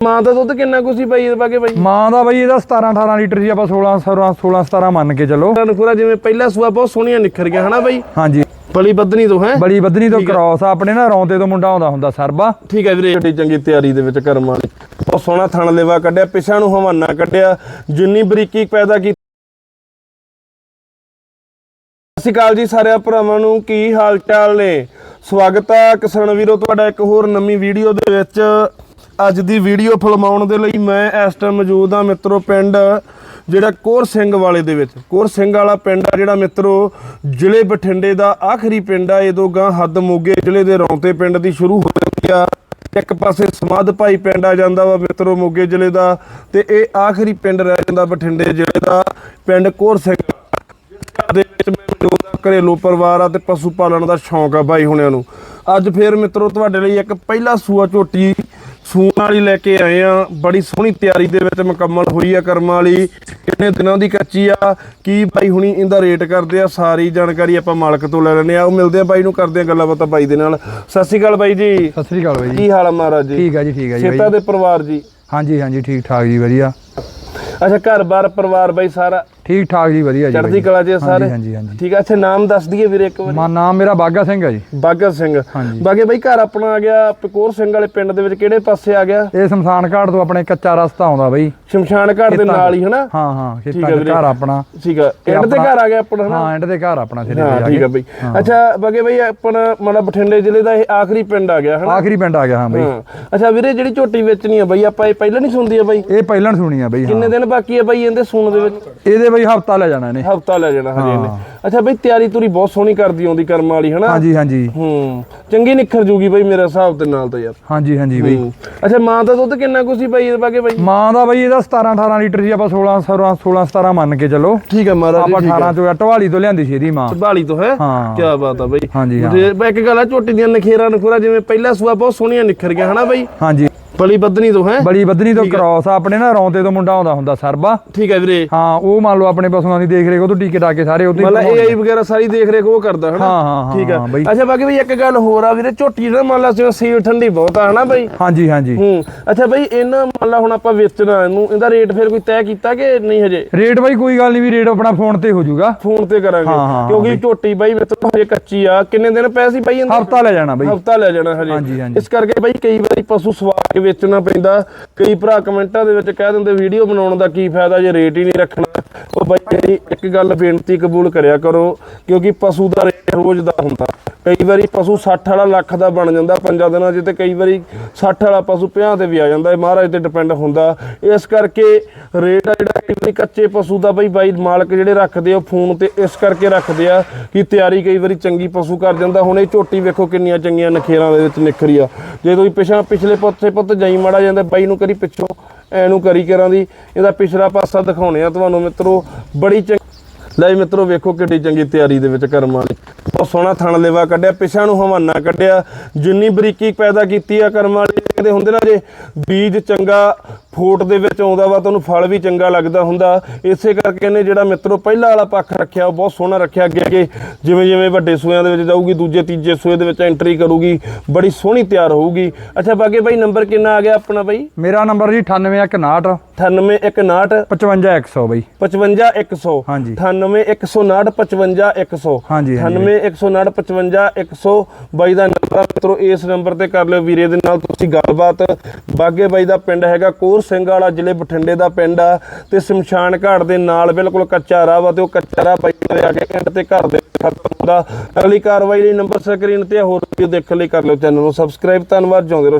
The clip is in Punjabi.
ਮਾਂ ਦਾ ਦੁੱਧ ਕਿੰਨਾ ਕੁ ਸੀ ਬਾਈ ਇਹਦੇ ਬਾਗੇ ਬਾਈ? ਮਾਂ ਦਾ ਬਈ ਇਹਦਾ 17 18 ਲੀਟਰ ਸੀ ਆਪਾਂ 16 16 16 17 ਮੰਨ ਕੇ ਚੱਲੋ। ਨਖੁਰਾ ਜਿਵੇਂ ਪਹਿਲਾ ਸੂਆ ਬਹੁਤ ਸੋਹਣੀਆਂ ਨਿਖਰ ਗਿਆ ਹਨਾ ਬਾਈ? ਹਾਂਜੀ। ਬਲੀ ਬੱਦਨੀ ਤੋਂ ਹੈ? ਬੜੀ ਬੱਦਨੀ ਤੋਂ ਕ੍ਰਾਸ ਆ ਆਪਣੇ ਨਾ ਰੌਂਤੇ ਤੋਂ ਮੁੰਡਾ ਆਉਂਦਾ ਹੁੰਦਾ ਸਰਬਾ। ਠੀਕ ਹੈ ਵੀਰੇ। ਛੋਟੀ ਚੰਗੀ ਤਿਆਰੀ ਦੇ ਵਿੱਚ ਕਰਮ ਵਾਲੀ। ਬਹੁਤ ਸੋਹਣਾ ਥਣ ਲੇਵਾ ਕੱਢਿਆ ਪਿਛਾਂ ਨੂੰ ਹਵਾਨਾ ਕੱਢਿਆ ਜਿੰਨੀ ਬਰੀਕੀ ਪੈਦਾ ਕੀਤੀ ਸਤਿ ਸ਼੍ਰੀ ਅਕਾਲ ਜੀ ਸਾਰਿਆਂ ਭਰਾਵਾਂ ਨੂੰ ਕੀ ਹਾਲ ਚਾਲ ਨੇ? ਸਵਾਗਤ ਹੈ ਕਿਸਾਨ ਵੀਰੋ ਤੁਹਾਡਾ ਇੱਕ ਹੋਰ ਨਵੀਂ ਵੀਡੀਓ ਦੇ ਵਿੱਚ। ਅੱਜ ਦੀ ਵੀਡੀਓ ਫਿਲਮਾਉਣ ਦੇ ਲਈ ਮੈਂ ਇਸ ਟਾਈਮ ਮੌਜੂਦ ਹਾਂ ਮਿੱਤਰੋ ਪਿੰਡ ਜਿਹੜਾ ਕੋਰ ਸਿੰਘ ਵਾਲੇ ਦੇ ਵਿੱਚ। ਕੋਰ ਸਿੰਘ ਵਾਲਾ ਪਿੰਡ ਆ ਜਿਹੜਾ ਮਿੱਤਰੋ, ਜ਼ਿਲ੍ਹੇ ਬਠਿੰਡੇ ਦਾ ਆਖਰੀ ਪਿੰਡ ਆ। ਇਹਦੋਂ ਗਾਂ ਹੱਦ ਮੋਗੇ ਜ਼ਿਲ੍ਹੇ ਦੇ ਰੌਂਤੇ ਪਿੰਡ ਦੀ ਸ਼ੁਰੂ ਹੋ ਜਾਂਦੀ ਆ। ਇੱਕ ਪਾਸੇ ਸਮਾਧ ਭਾਈ ਪਿੰਡ ਆ ਜਾਂਦਾ ਵਾ ਮਿੱਤਰੋ ਮੋਗੇ ਜ਼ਿਲ੍ਹੇ ਦਾ ਤੇ ਇਹ ਆਖਰੀ ਪਿੰਡ ਰਹਿ ਜਾਂਦਾ ਬਠਿੰਡੇ ਜ਼ਿਲ੍ਹੇ ਦਾ, ਪਿੰਡ ਕੋਰ ਸਿੰਘ ਦੇ ਵਿੱਚ ਮੈਨੂੰ ਘਰੇਲੂ ਪਰਿਵਾਰ ਆ ਤੇ ਪਸ਼ੂ ਪਾਲਣ ਦਾ ਸ਼ੌਂਕ ਆ ਬਾਈ ਹੁਣਿਆਂ ਨੂੰ। ਅੱਜ ਫੇਰ ਮਿੱਤਰੋ ਤੁਹਾਡੇ ਲਈ ਇੱਕ ਪਹਿਲਾ ਸੂਆ ਝੋਟੀ ਸੂਣ ਵਾਲੀ ਲੈ ਕੇ ਆਏ ਆ। ਬੜੀ ਸੋਹਣੀ ਤਿਆਰੀ ਦੇ ਵਿੱਚ ਮੁਕੰਮਲ ਹੋਈ ਆ ਕਰਮਾਂ ਵਾਲੀ। ਕਿੰਨੇ ਦਿਨਾਂ ਦੀ ਕੱਚੀ ਆ। ਕੀ ਬਾਈ ਹੁਣੀ ਇਹਦਾ ਰੇਟ ਕਰਦੇ ਆ ਸਾਰੀ ਜਾਣਕਾਰੀ ਆਪਾਂ ਮਾਲਕ ਤੋਂ ਲੈ ਲੈਣੇ ਆ। ਉਹ ਮਿਲਦੇ ਆ ਬਾਈ ਨੂੰ ਕਰਦੇ ਆ ਗੱਲਾਂ ਬਾਤਾਂ ਬਾਈ ਦੇ ਨਾਲ। ਸਤਿ ਸ਼੍ਰੀ ਅਕਾਲ ਬਾਈ ਜੀ। ਸਤਿ ਸ੍ਰੀ ਅਕਾਲ ਬਾਈ ਜੀ। ਕੀ ਹਾਲ ਆ ਮਹਾਰਾਜ ਜੀ? ਠੀਕ ਆ ਜੀ ਠੀਕ ਆ ਜੀ ਸੇਤਾ ਬਾਈ। ਦੇ ਪਰਿਵਾਰ ਜੀ? ਹਾਂਜੀ ਹਾਂਜੀ ਠੀਕ ਠਾਕ ਜੀ ਵਧੀਆ। ਅੱਛਾ ਘਰ-ਬਾਰ ਪਰਿਵਾਰ ਬਾਈ ਸਾਰਾ? ਠੀਕ ਠਾਕ ਜੀ ਵਧੀਆ ਜੀ ਚੜ੍ਹਦੀ। ਕਲਾ ਜੀ ਸਾਰੇ? ਹਾਂਜੀ ਹਾਂਜੀ ਠੀਕ ਆ ਅੱਛਾ ਨਾਮ ਦੱਸ ਦਈਏ ਵੀਰੇ ਇੱਕ ਵਾਰੀ। ਮਾ ਨਾਮ ਮੇਰਾ ਬਾਗਾ ਸਿੰਘ ਹੈ ਜੀ। ਬਾਗਤ ਸਿੰਘ। ਹਾਂਜੀ। ਬਾਗੇ ਬਾਈ ਘਰ ਆਪਣਾ ਆ ਗਿਆ ਪਕੌਰ ਸਿੰਘ ਵਾਲੇ ਪਿੰਡ ਦੇ ਵਿੱਚ ਕਿਹੜੇ ਪਾਸੇ ਆ ਗਿਆ? ਇਹ ਸ਼ਮਸ਼ਾਨ ਘਾਟ ਤੋਂ ਆਪਣੇ ਕੱਚਾ ਰਸਤਾ ਆਉਂਦਾ ਬਾਈ। ਸ਼ਮਸ਼ਾਨ ਘਾਟ ਦੇ ਨਾਲ ਹੀ ਹਨਾ? ਹਾਂ ਹਾਂ ਠੀਕ ਖੇਤਾਂ ਹੈ ਚ ਵੀਰੇ। ਘਰ ਆਪਣਾ। ਠੀਕ ਆ। ਐਂਡ ਤੇ ਆਪਣਾ- ਘਰ ਆ ਗਿਆ ਆਪਣਾ ਹਨਾ? ਹਾਂ ਐਂਡ ਦੇ ਘਰ ਆਪਣਾ ਸਿਰੇ ਹਾਂ ਤੇ ਠੀਕ ਜਾ ਆ ਕੇ ਬਈ। ਅੱਛਾ ਬਾਗੇ ਬਾਈ ਆਪਣਾ ਮਤਲਬ ਬਠਿੰਡੇ ਜ਼ਿਲ੍ਹੇ ਦਾ ਇਹ ਆਖਰੀ ਪਿੰਡ ਆ ਗਿਆ ਹਨਾ? ਆਖਰੀ ਪਿੰਡ ਆ ਗਿਆ ਹਾਂ ਬਾਈ। ਹਾਂ। ਅੱਛਾ ਵੀਰੇ ਜਿਹੜੀ ਝੋਟੀ ਵੇਚਣੀ ਆ ਬਾਈ ਆਪਾਂ ਇਹ ਪਹਿਲਾਂ ਨਹੀਂ ਸੁਣਦੀ ਆ ਬਾਈ? ਇਹ ਪਹਿਲਾਂ ਸੁਣੀ ਆ ਬਾਈ ਹਾਂ। ਕਿੰਨੇ ਦਿਨ ਬਾਕੀ ਆ ਬਾਈ ਇਹਦੇ ਸੂਣ ਦੇ ਵਿੱਚ? ਇਹਦੇ ਬਾਈ ਹਫਤਾ ਲੈ ਜਾਣਾ ਇਹਨੇ। ਹਫਤਾ ਲੈ ਜਾਣਾ ਹਜੇ ਇਹਨੇ। ਅੱਛਾ ਬਈ ਤਿਆਰੀ ਤੁਰੀ ਬਹੁਤ ਸੋਹਣੀ ਕਰਦੀ ਆਉਂਦੀ ਕਰਮ ਵਾਲੀ ਹਨਾ? ਹਾਂਜੀ ਹਾਂਜੀ। ਹੂੰ। ਚੰਗੀ ਨਿਖਰ ਜੂਗੀ ਬਈ ਮੇਰੇ ਹਿਸਾਬ ਦੇ ਨਾਲ ਤਾਂ ਯਾਰ। ਹਾਂਜੀ ਹਾਂਜੀ ਬਾਈ। ਅੱਛਾ ਮਾਂ ਦਾ ਦੁੱਧ ਕਿੰਨਾ ਕੁ ਸੀ ਬਾਈ ਇਹਦੇ ਬਾਗੇ ਬਾਈ? ਮਾਂ ਦਾ ਬਾਈ ਇਹਦਾ 17 18 ਲੀਟਰ ਸੀ ਆਪਾਂ 16 16 16 17 ਮੰਨ ਕੇ ਚੱਲੋ। ਠੀਕ ਹੈ ਮਹਾਰਾਜ ਆਪਾਂ 18 ਚੋਂ ਟਵਾਲੀ ਤੋਂ ਲਿਆਂਦੀ ਸੀ ਇਹਦੀ ਮਾਂ। ਬਾਲੀ ਤੋਂ ਹੈ। ਕੀ ਬਾਤ ਆ ਬਈ। ਹਾਂਜੀ, ਹਾਂ। ਤੇ ਇੱਕ ਗੱਲ ਆ ਝੋਟੀ ਦੀਆਂ ਨਖੇਰਾਂ ਨਖੁਰਾ ਜਿਵੇਂ ਪਹਿਲਾ ਸੂਆ ਬਹੁਤ ਸੋਹਣੀਆਂ ਨਿਖਰ ਗਿਆ ਹਨਾ ਬਈ? ਹਾਂਜੀ। ਬਲੀ ਬੱਦਨੀ ਤੋਂ ਹੈ? ਬੜੀ ਬੱਦਨੀ ਤੋਂ ਕ੍ਰਾਸ ਆ ਆਪਣੇ ਨਾ ਰੌਂਤੇ ਤੋਂ ਮੁੰਡਾ ਆਉਂਦਾ ਹੁੰਦਾ ਸਰਬਾ। ਠੀਕ ਹੈ ਵੀਰੇ। ਹਾਂ ਉਹ ਮੰਨ ਲਓ ਆਪਣੇ ਪਸ਼ੂਆਂ ਦੀ ਦੇਖ ਰੇਖ ਉਹ ਤੋਂ ਟੀਕੇ ਟਾਕੇ ਸਾਰੇ ਉਹਦੇ ਮਤਲਬ ਏਆਈ ਵਗੈਰਾ ਸਾਰੀ ਦੇਖ ਰੇਖ ਉਹ ਕਰਦਾ ਹਨਾ? ਹਾਂ, ਠੀਕ ਹਾਂ, ਅੱਛਾ ਬਾਕੀ ਬਈ ਇੱਕ ਗੱਲ ਹੋਰ ਆ ਵੀਰੇ ਝੋਟੀ ਦਾ ਮੰਨ ਲਾ ਜਿਵੇਂ ਸੀਲ ਠੰਡੀ ਬਹੁਤ ਆ ਹਨਾ ਬਈ? ਹਾਂਜੀ ਹਾਂਜੀ। ਹੂੰ ਅੱਛਾ ਬਈ ਇਹਨਾਂ ਮੰਨ ਲਾ ਹੁਣ ਆਪਾਂ ਵੇਚਣਾ ਇਹਨੂੰ ਇਹਦਾ ਰੇਟ ਫਿਰ ਕੋਈ ਤੈਅ ਕੀਤਾ ਕਿ ਨਹੀਂ ਹਜੇ? ਰੇਟ ਬਾਈ ਕੋਈ ਗੱਲ ਨਹੀਂ ਵੀ ਰੇਟ ਆਪਣਾ ਫੋਨ ਤੇ ਹੋ ਜਾਊਗਾ। ਫੋਨ ਤੇ ਕਰਾਂਗੇ। ਕਿਉਂਕਿ ਝੋਟੀ ਬਾਈ ਮਿੱਤਰੋ ਹਜੇ ਕੱਚੀ ਆ ਕਿੰਨੇ ਦਿਨ ਪਏ ਸੀ ਬਾਈ ਹਫਤਾ ਲੈ ਜਾਣਾ ਬਾਈ। ਹਫਤਾ ਲੈ ਜਾਣਾ ਹਜੇ। ਇਸ ਕਰਕੇ ਬਾਈ ਕਈ ਵਾਰੀ ਪਸ਼ੂ ਸਵਾ ਕੇ ਵੇਚਣਾ ਪੈਂਦਾ। ਕਈ ਭਰਾ ਕਮੈਂਟਾਂ ਦੇ ਵਿੱਚ ਕਹਿ ਦਿੰਦੇ, ਵੀਡੀਓ ਬਣਾਉਣ ਦਾ ਕੀ ਫਾਇਦਾ ਜੇ ਰੇਟ ਹੀ ਨਹੀਂ ਰੱਖਣਾ? ਉਹ ਬਾਈ ਜੀ ਇੱਕ ਗੱਲ ਬੇਨਤੀ ਕਬੂਲ ਕਰਿਆ ਕਰੋ, ਕਿਉਂਕਿ ਪਸ਼ੂ ਦਾ ਰੇਟ ਰੋਜ਼ ਦਾ ਹੁੰਦਾ। ਕਈ ਵਾਰੀ ਪਸ਼ੂ 60 ਵਾਲਾ ਲੱਖ ਦਾ ਬਣ ਜਾਂਦਾ, ਪੰਜਾਂ ਦਿਨਾਂ 'ਚ ਤੇ ਕਈ ਵਾਰੀ 60 ਵਾਲਾ ਪਸ਼ੂ 50 ਤੇ ਵੀ ਆ ਜਾਂਦਾ। ਇਹ ਮਹਾਰਾਜ ਤੇ ਡਿਪੈਂਡ ਹੁੰਦਾ। ਇਸ ਕਰਕੇ ਰੇਟ ਆ ਜਿਹੜਾ, ਕਈ ਵਾਰੀ ਕੱਚੇ ਪਸ਼ੂ ਦਾ ਬਈ, ਬਾਈ ਮਾਲਕ ਜਿਹੜੇ ਰੱਖਦੇ ਆ, ਉਹ ਫੋਨ ਤੇ ਇਸ ਕਰਕੇ ਰੱਖਦੇ ਆ ਕਿ ਤਿਆਰੀ ਕਈ ਵਾਰੀ ਚੰਗੀ ਪਸ਼ੂ ਕਰ ਜਾਂਦਾ। ਹੁਣ ਇਹ ਝੋਟੀ ਵੇਖੋ ਕਿੰਨੀਆਂ ਚੰਗੀਆਂ ਨਖੇਰਾਂ ਦੇ ਵਿੱਚ ਨਿਖਰੀ ਆ। ਜੇ ਤੁਸੀਂ ਪਿਛਾ ਪਿਛਲੇ ਪੁੱਤੇ ਪੱਤੇ ਜਾਈ ਮਾੜਾ ਜਾਂਦਾ ਬਾਈ ਨੂੰ ਕਰੀ ਪਿੱਛੋਂ ਐ ਨੂੰ ਕਰੀ ਕਰਾਂ ਦੀ। ਇਹਦਾ ਪਿਛਲਾ ਪਾਸਾ ਦਿਖਾਉਣੇ ਆ ਤੁਹਾਨੂੰ ਮਿੱਤਰੋ, ਬੜੀ ਚੰਗੀ ਲੈ ਜੀ ਮਿੱਤਰੋ, ਵੇਖੋ ਕਿੱਡੀ ਚੰਗੀ ਤਿਆਰੀ ਦੇ ਵਿੱਚ ਕਰਮ ਵਾਲੀ। ਬਹੁਤ ਸੋਹਣਾ ਥਣ ਲੇਵਾ ਕੱਢਿਆ, ਪਿਛਾਂ ਨੂੰ ਹਵਾਨਾ ਕੱਢਿਆ, ਜਿੰਨੀ ਬਰੀਕੀ ਪੈਦਾ ਕੀਤੀ ਆ ਕਰਮ ਵਾਲੀ ਕਹਿੰਦੇ ਹੁੰਦੇ ਨਾ ਜੇ ਬੀਜ ਚੰਗਾ ਫੋਟ ਦੇ ਵਿੱਚ ਆਉਂਦਾ ਵਾ ਤੁਹਾਨੂੰ ਫਲ ਵੀ ਚੰਗਾ ਲੱਗਦਾ ਹੁੰਦਾ। ਇਸੇ ਕਰਕੇ ਇਹਨੇ ਜਿਹੜਾ ਮਿੱਤਰੋ ਪਹਿਲਾ ਵਾਲਾ ਪੱਖ ਰੱਖਿਆ ਉਹ ਬਹੁਤ ਸੋਹਣਾ ਰੱਖਿਆ ਅੱਗੇ ਅੱਗੇ। ਜਿਵੇਂ ਜਿਵੇਂ ਵੱਡੇ ਸੂਆਂ ਦੇ ਵਿੱਚ ਜਾਊਗੀ ਦੂਜੇ ਤੀਜੇ ਸੂਏ ਦੇ ਵਿੱਚ ਐਂਟਰੀ ਕਰੂਗੀ ਬੜੀ ਸੋਹਣੀ ਤਿਆਰ ਹੋਊਗੀ। ਅੱਛਾ ਬਾਗੇ ਬਾਈ ਨੰਬਰ ਕਿੰਨਾ ਆ ਗਿਆ ਆਪਣਾ ਬਾਈ? ਮੇਰਾ ਨੰਬਰ ਜੀ 98159 9819 55100 ਬਾਈ। 55100 ਹਾਂਜੀ। 98159 55100 ਹਾਂਜੀ, ਹਾਂਜੀ। 98159 55100 ਬਾਈ ਦਾ ਨੰਬਰ ਮਿੱਤਰੋ ਇਸ ਨੰਬਰ ਤੇ ਕਰ ਲਿਓ ਵੀਰੇ ਦੇ ਨਾਲ ਤੁਸੀਂ ਗੱਲਬਾਤ। ਬਾਗੇ ਬਾਈ ਦਾ ਪਿੰਡ ਹੈਗਾ ਕੋਰ ਸਿੰਘ ਵਾਲਾ ਜ਼ਿਲ੍ਹੇ ਬਠਿੰਡੇ ਦਾ ਪਿੰਡ ਆ ਤੇ ਸ਼ਮਸ਼ਾਨ ਘਾਟ ਦੇ ਨਾਲ ਬਿਲਕੁਲ ਕੱਚਾ ਰਾਹ ਵਾ ਤੇ ਉਹ ਕੱਚਾ ਰਾਹ ਬਾਈ ਦੇ ਆ ਕੇ ਤੇ ਘਰ ਦੇ ਖਤਮ ਹੁੰਦਾ। ਅਗਲੀ ਕਾਰਵਾਈ ਲਈ ਨੰਬਰ ਸਕਰੀਨ ਤੇ ਹੋਰ ਵੀਡੀਓ ਦੇਖਣ ਲਈ ਕਰ ਲਿਓ ਚੈਨਲ ਨੂੰ ਸਬਸਕ੍ਰਾਈਬ। ਧੰਨਵਾਦ, ਜਿਉਂਦੇ ਰਹੋ